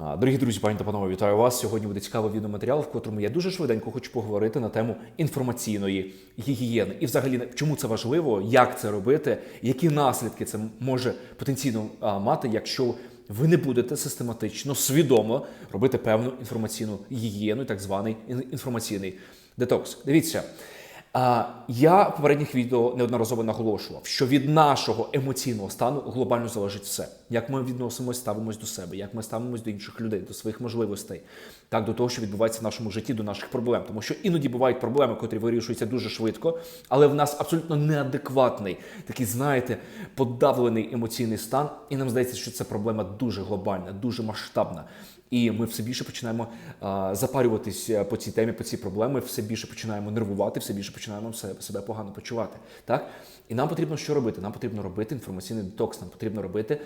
Дорогі друзі, пані та панове, вітаю вас. Сьогодні буде цікавий відеоматеріал, в котрому я дуже швиденько хочу поговорити на тему інформаційної гігієни. І взагалі, чому це важливо, як це робити, які наслідки це може потенційно мати, якщо ви не будете систематично, свідомо робити певну інформаційну гігієну, так званий інформаційний детокс. Дивіться. Я в попередніх відео неодноразово наголошував, що від нашого емоційного стану глобально залежить все, як ми відносимось, ставимось до себе, як ми ставимось до інших людей, до своїх можливостей, так до того, що відбувається в нашому житті, до наших проблем. Тому що іноді бувають проблеми, котрі вирішуються дуже швидко, але в нас абсолютно неадекватний, такий, знаєте, подавлений емоційний стан, і нам здається, що це проблема дуже глобальна, дуже масштабна. І ми все більше починаємо а, запарюватись е, по цій темі, по цій проблемі, все більше починаємо нервувати, все більше починаємо себе, погано почувати. Так? І нам потрібно що робити? Нам потрібно робити інформаційний детокс, нам потрібно робити,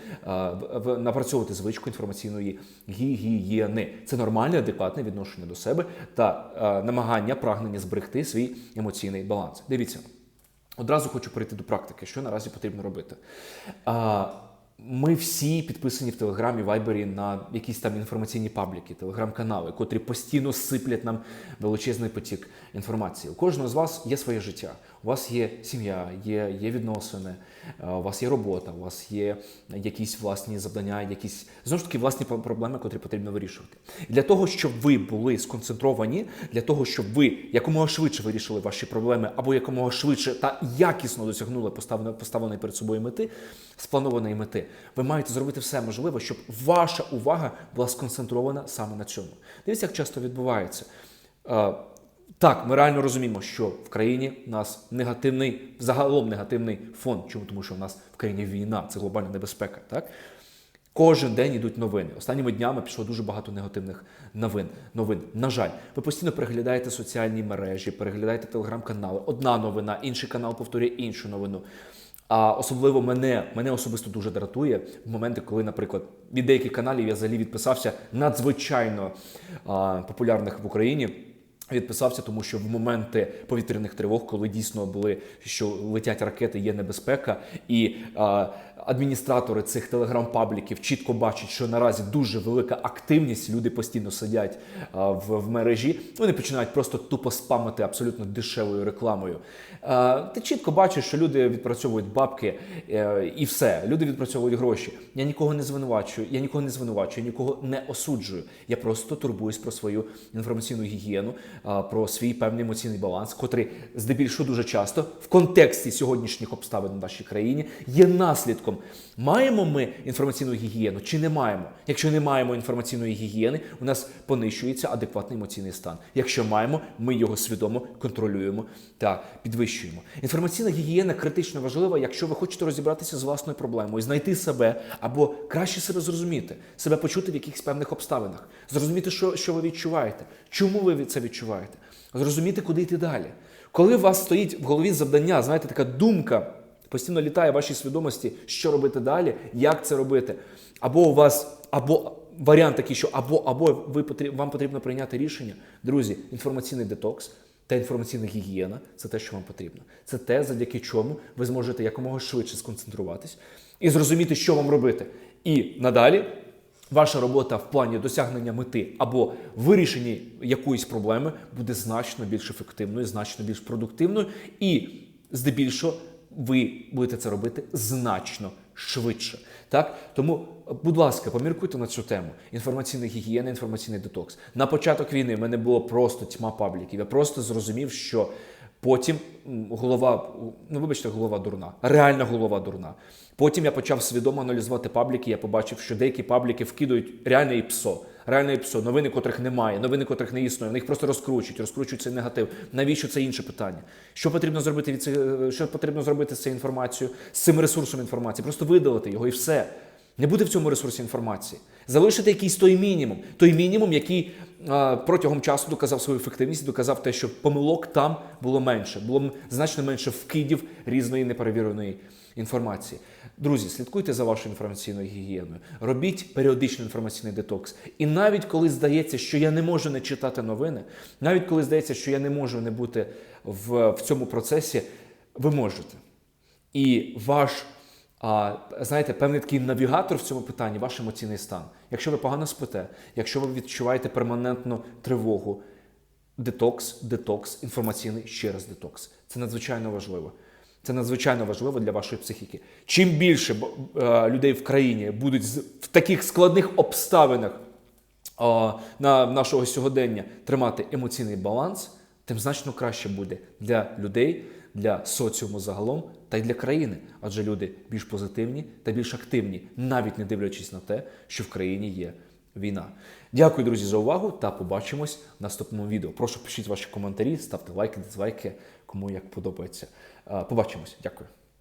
в- напрацьовувати звичку інформаційної гігієни. Це нормальне, адекватне відношення до себе та намагання, прагнення зберегти свій емоційний баланс. Дивіться. Одразу хочу перейти до практики, що наразі потрібно робити. Ми всі підписані в Телеграмі, Вайбері на якісь там інформаційні пабліки, телеграм-канали, котрі постійно сиплять нам величезний потік інформації. У кожного з вас є своє життя. У вас є сім'я, є, є відносини, е, у вас є робота, у вас є якісь власні завдання, якісь знову ж таки власні проблеми, котрі потрібно вирішувати. І для того, щоб ви були сконцентровані, для того, щоб ви якомога швидше вирішили ваші проблеми, або якомога швидше та якісно досягнули поставленої поставленої перед собою мети, спланованої мети, ви маєте зробити все можливе, щоб ваша увага була сконцентрована саме на цьому. Дивіться, як часто відбувається. Так, ми реально розуміємо, що в країні у нас негативний, загалом негативний фон. Чому? Тому що в нас в країні війна, це глобальна небезпека. Так? Кожен день йдуть новини. Останніми днями пішло дуже багато негативних новин. новин. На жаль, ви постійно переглядаєте соціальні мережі, переглядаєте телеграм-канали. Одна новина, інший канал повторює іншу новину. А особливо мене, мене особисто дуже дратує в моменти, коли, наприклад, від деяких каналів я взагалі відписався надзвичайно а, популярних в Україні. Відписався, тому що в моменти повітряних тривог, коли дійсно були, що летять ракети, є небезпека, і а, адміністратори цих телеграм-пабліків чітко бачать, що наразі дуже велика активність, люди постійно сидять а, в, в мережі. Вони починають просто тупо спамити абсолютно дешевою рекламою. А, ти чітко бачиш, що люди відпрацьовують бабки е, і все. Люди відпрацьовують гроші. Я нікого не звинувачую, я нікого не звинувачую, я нікого не осуджую. Я просто турбуюсь про свою інформаційну гігієну, а, про свій певний емоційний баланс, котрий здебільшого дуже часто в контексті сьогоднішніх обставин в нашій країні є наслідком. Маємо ми інформаційну гігієну чи не маємо? Якщо не маємо інформаційної гігієни, у нас понищується адекватний емоційний стан. Якщо маємо, ми його свідомо контролюємо та підвищуємо. Інформаційна гігієна критично важлива, якщо ви хочете розібратися з власною проблемою, знайти себе або краще себе зрозуміти, себе почути в якихось певних обставинах, зрозуміти, що, що ви відчуваєте, чому ви це відчуваєте, зрозуміти, куди йти далі. Коли у вас стоїть в голові завдання, знаєте, така думка постійно літає в вашій свідомості, що робити далі, як це робити. Або у вас, або варіант такий, що або, або ви вам потрібно прийняти рішення. Друзі, інформаційний детокс та інформаційна гігієна це те, що вам потрібно. Це те, завдяки чому ви зможете якомога швидше сконцентруватись і зрозуміти, що вам робити. І надалі. Ваша робота в плані досягнення мети або вирішення якоїсь проблеми буде значно більш ефективною, значно більш продуктивною, і здебільшого ви будете це робити значно швидше. Так тому, будь ласка, поміркуйте на цю тему. Інформаційна гігієна, інформаційний детокс. На початок війни в мене було просто тьма пабліків. Я просто зрозумів, що Потім голова, ну вибачте, голова дурна, реальна голова дурна. Потім я почав свідомо аналізувати пабліки. Я побачив, що деякі пабліки вкидують реальне іпсо, реальне іпсо, новини, котрих немає, новини, котрих не існує. Вони їх просто розкручують, розкручують цей негатив. Навіщо це інше питання? Що потрібно зробити від цих- що потрібно зробити з цією інформацією, з цим ресурсом інформації? Просто видалити його і все. Не буде в цьому ресурсі інформації. Залишити якийсь той мінімум, той мінімум, який а, протягом часу доказав свою ефективність, доказав те, що помилок там було менше, було значно менше вкидів різної неперевіреної інформації. Друзі, слідкуйте за вашою інформаційною гігієною, робіть періодичний інформаційний детокс. І навіть коли здається, що я не можу не читати новини, навіть коли здається, що я не можу не бути в, в цьому процесі, ви можете. І ваш а, знаєте, певний такий навігатор в цьому питанні ваш емоційний стан. Якщо ви погано спите, якщо ви відчуваєте перманентну тривогу, детокс, детокс, інформаційний ще раз детокс. Це надзвичайно важливо. Це надзвичайно важливо для вашої психіки. Чим більше е, людей в країні будуть в таких складних обставинах на нашого сьогодення тримати емоційний баланс, тим значно краще буде для людей, для соціуму загалом та й для країни. Адже люди більш позитивні та більш активні, навіть не дивлячись на те, що в країні є війна. Дякую, друзі, за увагу та побачимось в наступному відео. Прошу пишіть ваші коментарі, ставте лайки, дизлайки, кому як подобається. Побачимось. Дякую.